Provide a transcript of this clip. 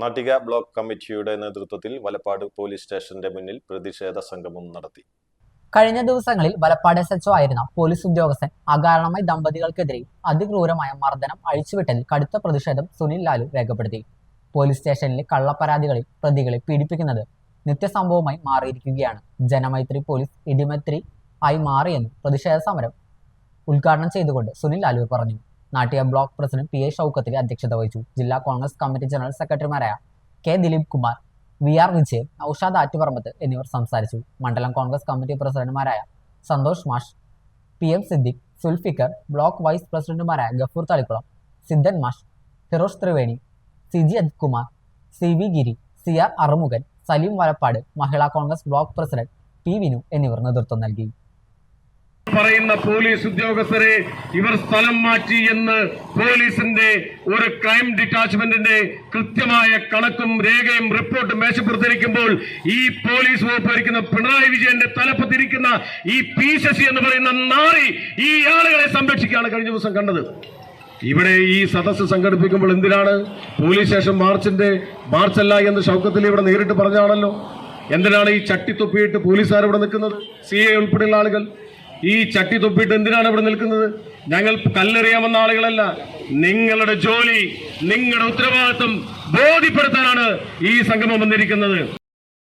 Nattika block കമ്മിറ്റിയുടെ നേതൃത്വത്തിൽ Valappad police സ്റ്റേഷന്റെ മുന്നിൽ പ്രതിഷേധ സംഗമം നടത്തി. കഴിഞ്ഞ ദിവസങ്ങളിൽ വലപ്പാട് എസ് ആയിരുന്ന പോലീസ് ഉദ്യോഗസ്ഥൻ അകാരണമായി ദമ്പതികൾക്കെതിരെ അതിക്രൂരമായ മർദ്ദനം അഴിച്ചുവിട്ടതിൽ കടുത്ത പ്രതിഷേധം സുനിൽ ലാലു രേഖപ്പെടുത്തി. പോലീസ് സ്റ്റേഷനിലെ കള്ളപ്പരാതികളിൽ പ്രതികളെ പീഡിപ്പിക്കുന്നത് നിത്യസംഭവമായി മാറിയിരിക്കുകയാണ്. ജനമൈത്രി പോലീസ് ഇടിമൈത്രി ആയി മാറിയെന്ന് പ്രതിഷേധ സമരം ഉദ്ഘാടനം ചെയ്തുകൊണ്ട് സുനിൽ ലാലൂർ പറഞ്ഞു. Nattika block president P A ഷൌക്കത്തിൽ അധ്യക്ഷത വഹിച്ചു. ജില്ലാ കോൺഗ്രസ് കമ്മിറ്റി ജനറൽ സെക്രട്ടറിമാരായ K Dileep Kumar V R Vijayan Aushad Attuparambath എന്നിവർ സംസാരിച്ചു. മണ്ഡലം കോൺഗ്രസ് കമ്മിറ്റി പ്രസിഡന്റുമാരായ സന്തോഷ് മാഷ് P M Siddique Sulfikar block vice പ്രസിഡന്റുമാരായ ഗഫൂർ തളിക്കുളം സിദ്ധൻ മാഷ് Firoz Triveni C G Ajith Kumar C V Giri C R Arumughan Saleem Valappad Mahila Congress block president P Vinu എന്നിവർ നേതൃത്വം നൽകി. പറയുന്ന പോലീസ് ഉദ്യോഗസ്ഥരെ ഇവർ സ്ഥലം മാറ്റി എന്ന് പോലീസിന്റെ ഒരു ക്രൈം ഡിറ്റാച്ച്മെന്റിന്റെ കൃത്യമായ കണക്കും രേഖയും റിപ്പോർട്ടും മേശപ്പുറത്തിരിക്കുമ്പോൾ ഈ പോലീസ് വകുപ്പ് ഭരിക്കുന്ന പിണറായി വിജയന്റെ തലപ്പത്തിരിക്കുന്ന ഈ പി ശശി എന്ന് പറയുന്ന നാറി ഈ ആളുകളെ സംരക്ഷിക്കുകയാണ് കഴിഞ്ഞ ദിവസം കണ്ടത്. ഇവിടെ ഈ സദസ്സ് സംഘടിപ്പിക്കുമ്പോൾ എന്തിനാണ് പോലീസ് സ്റ്റേഷൻ മാർച്ചിന്റെ മാർച്ചല്ല എന്ന് ഷൗക്കത്തിൽ ഇവിടെ നേരിട്ട് പറഞ്ഞാണല്ലോ എന്തിനാണ് ഈ ചട്ടിത്തൊപ്പിയിട്ട് പോലീസുകാർ ഇവിടെ നിൽക്കുന്നത്? സി ഉൾപ്പെടെയുള്ള ആളുകൾ? ഈ ചട്ടി തൊപ്പിയിട്ട് എന്തിനാണ് ഇവിടെ നിൽക്കുന്നത്? ഞങ്ങൾ കല്ലെറിയാമെന്ന ആളുകളല്ല. നിങ്ങളുടെ ജോലി നിങ്ങളുടെ ഉത്തരവാദിത്വം ബോധ്യപ്പെടുത്താനാണ് ഈ സംഗമം വന്നിരിക്കുന്നത്.